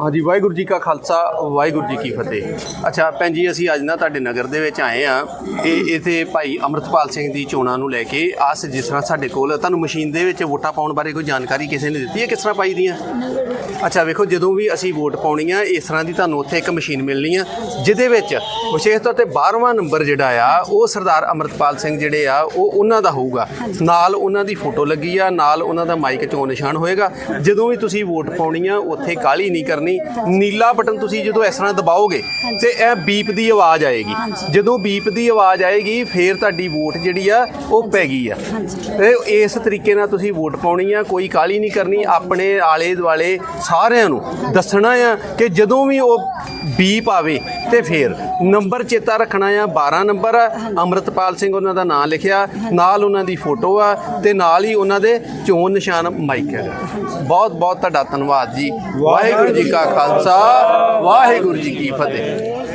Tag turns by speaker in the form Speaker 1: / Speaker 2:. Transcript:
Speaker 1: ਹਾਂਜੀ, ਵਾਹਿਗੁਰੂ ਜੀ ਕਾ ਖਾਲਸਾ, ਵਾਹਿਗੁਰੂ ਜੀ ਕੀ ਫਤਿਹ। ਅੱਛਾ, ਭੈਣ ਜੀ, ਅਸੀਂ ਅੱਜ ਨਾ ਤੁਹਾਡੇ ਨਗਰ ਦੇ ਵਿੱਚ ਆਏ ਆ ਇਹ ਇਥੇ ਭਾਈ ਅਮਰਤਪਾਲ ਸਿੰਘ ਦੀ ਚੋਣਾਂ ਨੂੰ ਲੈ ਕੇ ਆਸ ਜਿਸ ਤਰ੍ਹਾਂ ਸਾਡੇ ਕੋਲ, ਤੁਹਾਨੂੰ ਮਸ਼ੀਨ ਦੇ ਵਿੱਚ ਵੋਟਾਂ ਪਾਉਣ ਬਾਰੇ ਕੋਈ ਜਾਣਕਾਰੀ ਕਿਸੇ ਨੇ ਦਿੱਤੀ ਹੈ ਕਿਸ ਤਰ੍ਹਾਂ ਪਾਈ ਦੀਆਂ? ਅੱਛਾ ਵੇਖੋ ਜਦੋਂ ਵੀ ਅਸੀਂ ਵੋਟ ਪਾਉਣੀ ਆ ਇਸ ਤਰ੍ਹਾਂ ਦੀ ਤੁਹਾਨੂੰ ਉੱਥੇ ਇੱਕ ਮਸ਼ੀਨ ਮਿਲਣੀ ਆ ਜਿਹਦੇ ਵਿੱਚ ਵਿਸ਼ੇਸ਼ ਤੌਰ ਤੇ 12ਵਾਂ ਨੰਬਰ ਜਿਹੜਾ ਆ ਉਹ ਸਰਦਾਰ ਅਮਰਤਪਾਲ ਸਿੰਘ ਜਿਹੜੇ ਆ ਉਹ ਉਹਨਾਂ ਦਾ ਹੋਊਗਾ। ਨਾਲ ਉਹਨਾਂ ਦੀ ਫੋਟੋ ਲੱਗੀ ਆ ਨਾਲ ਉਹਨਾਂ ਦਾ ਮਾਈਕ ਚੋਣ ਨਿਸ਼ਾਨ ਹੋਏਗਾ। ਜਦੋਂ ਵੀ ਤੁਸੀਂ ਵੋਟ ਪਾਉਣੀ ਆ ਉੱਥੇ ਕਾਲੀ ਨਹੀਂ ਕਰਨੀ। ਨੀਲਾ ਬਟਨ ਤੁਸੀਂ ਜਦੋਂ ਇਸ ਤਰ੍ਹਾਂ ਦਬਾਓਗੇ ਤੇ ਇਹ ਬੀਪ ਦੀ ਆਵਾਜ਼ ਆਏਗੀ। ਜਦੋਂ ਬੀਪ ਦੀ ਆਵਾਜ਼ ਆਏਗੀ ਫੇਰ ਤੁਹਾਡੀ ਵੋਟ ਜਿਹੜੀ ਆ ਉਹ ਪੈ ਗਈ ਆ ਤੇ ਇਸ ਤਰੀਕੇ ਨਾਲ ਤੁਸੀਂ ਵੋਟ ਪਾਉਣੀ ਆ ਕੋਈ ਕਾਲੀ ਨਹੀਂ ਕਰਨੀ। ਆਪਣੇ ਆਲੇ ਦੁਆਲੇ ਸਾਰਿਆਂ ਨੂੰ ਦੱਸਣਾ ਆ ਕਿ ਜਦੋਂ ਵੀ ਉਹ ਬੀਪ ਆਵੇ ਤੇ ਫੇਰ ਨੰਬਰ ਚੇਤਾ ਰੱਖਣਾ ਆ 12 ਨੰਬਰ ਆ, ਅਮਰਤਪਾਲ ਸਿੰਘ ਉਹਨਾਂ ਦਾ ਨਾਮ ਲਿਖਿਆ, ਨਾਲ ਉਹਨਾਂ ਦੀ ਫੋਟੋ ਆ ਤੇ ਨਾਲ ਹੀ ਉਹਨਾਂ ਦੇ ਚੋਣ ਨਿਸ਼ਾਨ ਮਾਈਕ ਹੈ ਬਹੁਤ ਬਹੁਤ ਤੁਹਾਡਾ ਧੰਨਵਾਦ ਜੀ। ਵਾਹਿਗੁਰੂ ਜੀ ਕਾ ਖਾਲਸਾ, ਵਾਹਿਗੁਰੂ ਜੀ ਕੀ ਫਤਿਹ।